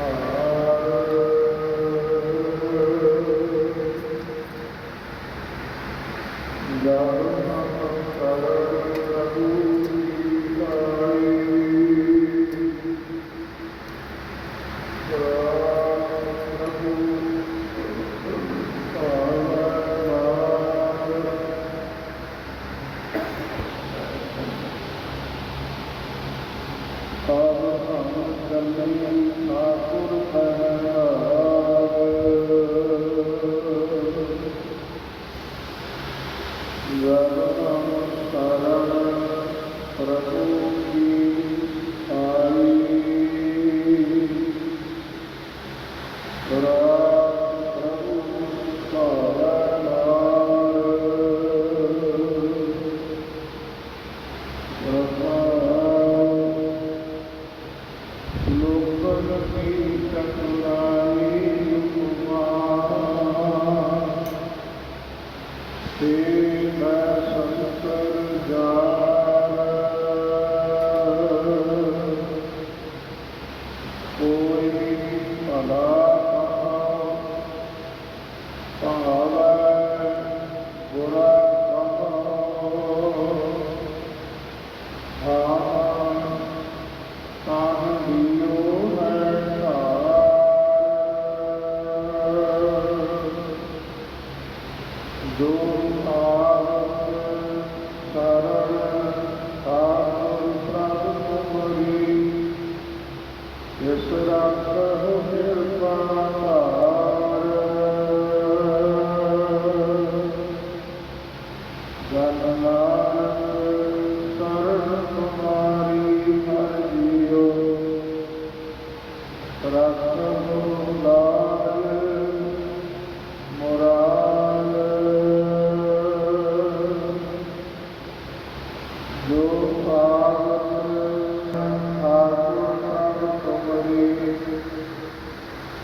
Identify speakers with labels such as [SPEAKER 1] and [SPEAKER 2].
[SPEAKER 1] All right. یہ سورا کرو